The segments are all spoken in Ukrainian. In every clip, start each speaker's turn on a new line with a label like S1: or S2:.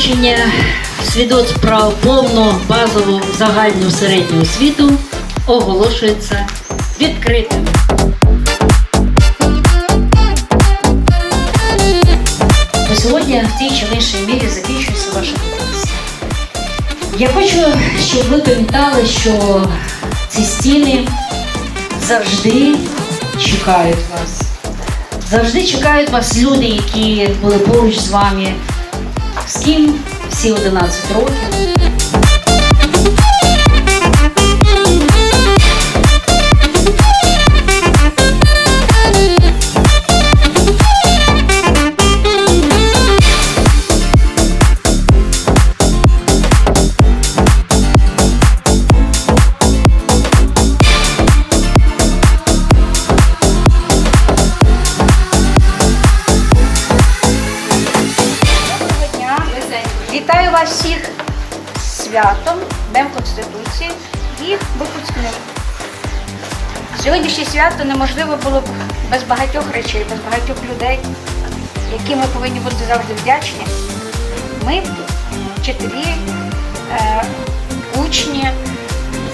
S1: Підвищення свідоцтв про повну базову загальну середню освіту оголошується відкритим. На сьогодні в тій чи іншій мірі закінчується ваша комісія. Я хочу, щоб ви пам'ятали, що ці стіни завжди чекають вас. Завжди чекають вас люди, які були поруч з вами, ким всі 11 років.
S2: Святом, Днем Конституції і випускним. Сьогоднішнє свято неможливо було б без багатьох речей, без багатьох людей, які ми повинні бути завжди вдячні. Ми, вчителі, е, учні,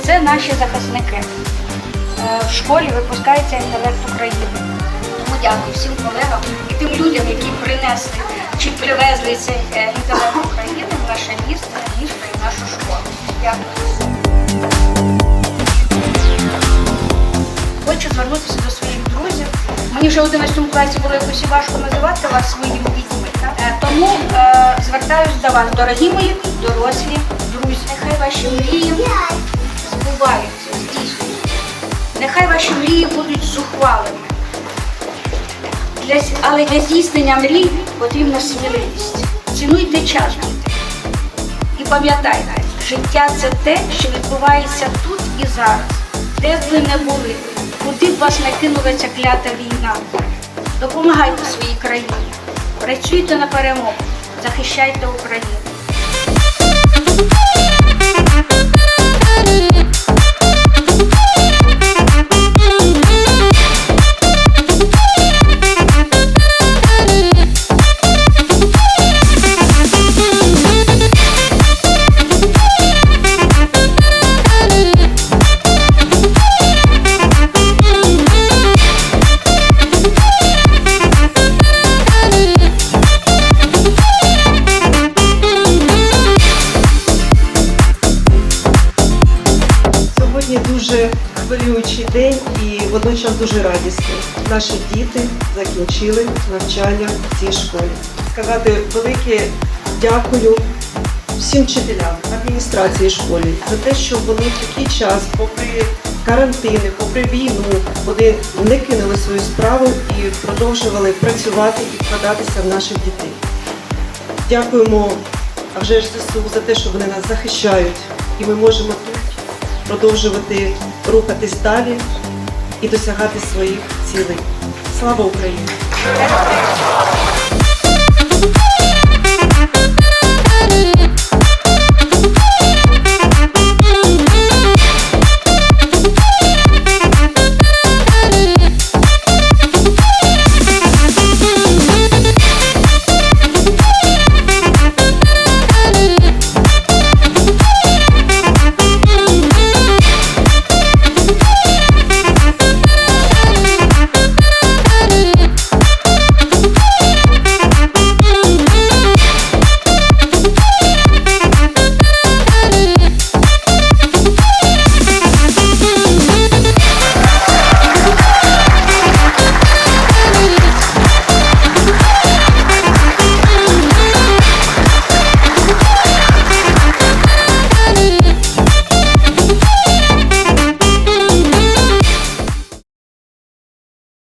S2: це наші захисники. Е, В школі випускається інтелект України. Тому дякую всім колегам і тим людям, які принесли чи привезли цей е, інтелект України в наше місто, місто Дякую. Хочу звернутися до своїх друзів. Мені вже в 11 класі було якось важко називати вас своїми дітьми. Е, Тому е, звертаюся до вас, дорогі мої дорослі друзі. Нехай ваші мрії збуваються, здійснюються. Нехай ваші мрії будуть зухвалими. Для, але для здійснення мрій потрібна сміливість. Цінуйте час. І пам'ятайте, життя це те, що відбувається тут і зараз, де б ви не були, куди б вас не кинула ця клята війна. Допомагайте своїй країні, працюйте на перемогу, захищайте Україну.
S3: Дуже хвилюючий день і водночас дуже радісний. Наші діти закінчили навчання в цій школі. Сказати велике дякую всім вчителям, адміністрації школи за те, що вони в такий час, попри карантини, попри війну, вони не кинули свою справу і продовжували працювати і вкладатися в наших дітей. Дякуємо вже ж ЗСУ за те, що вони нас захищають, і ми можемо продовжувати рухатись далі і досягати своїх цілей. Слава Україні!